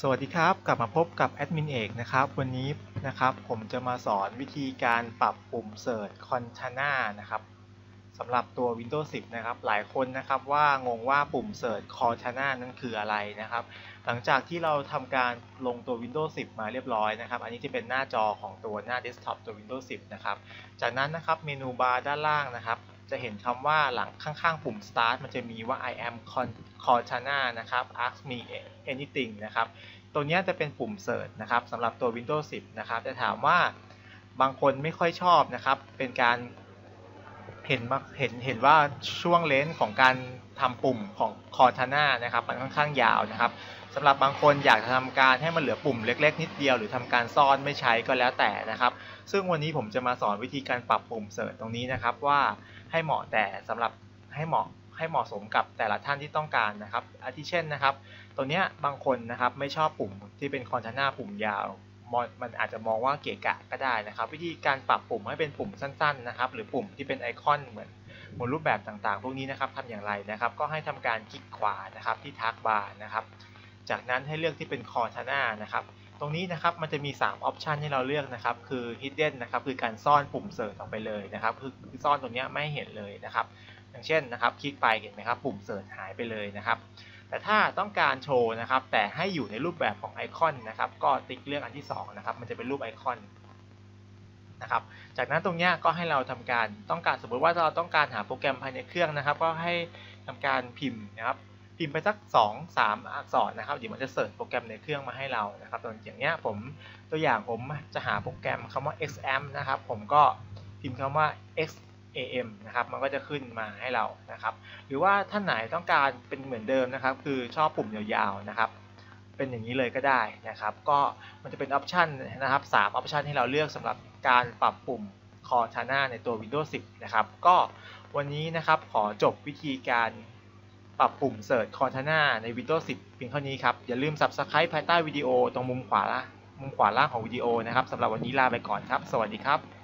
สวัสดีครับ กลับมาพบกับแอดมินเอกนะครับ วันนี้นะครับผมจะมาสอนวิธีการปรับปุ่ม Search Cortana นะครับสำหรับตัว Windows 10 นะครับ หลายคนนะครับว่างงว่าปุ่ม Search Cortana นั้นคืออะไรนะครับ หลังจากที่เราทำการลงตัว Windows 10 มาเรียบร้อยนะครับ อันนี้จะเป็นหน้าจอของตัวหน้า Desktop ตัว Windows 10 นะครับ จากนั้นนะครับเมนูบาร์ด้านล่างนะครับ จะเห็นคำว่าหลังข้างๆ ปุ่ม start มันจะมีว่า I am Cortana นะครับ ask me anything นะครับ ตัวนี้จะเป็นปุ่ม search นะครับสำหรับตัว Windows 10 นะครับ จะถามว่าบางคนไม่ค่อยชอบนะครับ เป็นการ เห็นมาเห็นเห็นว่าช่วงเลนส์ของการทำปุ่มของ Cortana นะครับมันค่อนข้างยาวนะครับสำหรับบางคนอยากจะทำการให้มันเหลือปุ่มเล็ก ๆ นิดเดียว หรือทำการซ่อนไม่ใช้ก็แล้วแต่นะครับ ซึ่งวันนี้ผมจะมาสอนวิธีการปรับปุ่มเสิร์ชตรงนี้นะครับ ว่าให้เหมาะแต่สำหรับให้เหมาะให้เหมาะสมกับแต่ละท่านที่ต้องการนะครับอาทิเช่นนะครับ ตัวเนี้ยบางคนนะครับไม่ชอบปุ่มที่เป็นคอนเทนเนอร์ปุ่มยาว มันอาจจะมองว่าเกะกะก็ได้นะครับ วิธีการปรับปุ่มให้เป็นปุ่มสั้นๆนะครับ หรือปุ่มที่เป็นไอคอนเหมือนบนรูปแบบต่างๆ พวกนี้นะครับทำอย่างไรนะครับ ก็ให้ทำการคลิกขวานะครับที่ทักบาร์นะครับ จากนั้นให้เลือกที่เป็นคอร์ทนานะครับ ตรงนี้นะครับมันจะมี 3 ออปชันให้เราเลือกนะครับ คือ hidden นะครับ คือการซ่อนปุ่มเสิร์ชออกไปเลยนะครับ คือคือซ่อนตรงนี้ไม่เห็นเลยนะครับ อย่างเช่นนะครับ คลิกไปเห็นไหมครับ ปุ่มเสิร์ชหายไปเลยนะครับ แต่ถ้าต้องการโชว์นะครับ แต่ให้อยู่ในรูปแบบของไอคอนนะครับ ก็ติ๊กเลือกอันที่ 2 นะครับ มันจะเป็นรูปไอคอนนะครับ จากนั้นตรงนี้ก็ให้เราทำการต้องการสมมติว่าเราต้องการหาโปรแกรมภายในเครื่องนะครับ ก็ให้ทำการพิมพ์นะครับพิมพ์ไปสัก 2 3 อักษรนะครับเดี๋ยวมันจะเสิร์ชโปรแกรมในเครื่องมาให้เรานะครับตัวอย่างเนี้ยผมตัวอย่างผมจะหาโปรแกรมคำว่า xamp นะครับ ผมก็พิมพ์คำว่า X AM นะครับ มันก็จะขึ้นมาให้เรานะครับ หรือว่าท่านไหนต้องการเป็นเหมือนเดิมนะครับ คือชอบปุ่มยาวๆนะครับ เป็นอย่างนี้เลยก็ได้นะครับ ก็มันจะเป็นออปชันนะครับ3ออปชันให้เราเลือกสำหรับการปรับปุ่ม Cortana ในตัว Windows 10 นะครับ ก็วันนี้นะครับขอจบวิธีการปรับปุ่ม Search Cortana ใน Windows 10 เพียงเท่านี้ครับ อย่าลืม Subscribe ภายใต้วิดีโอตรงมุมขวามุมขวาล่างของวิดีโอนะครับสำหรับวันนี้ลาไปก่อนครับ สวัสดีครับ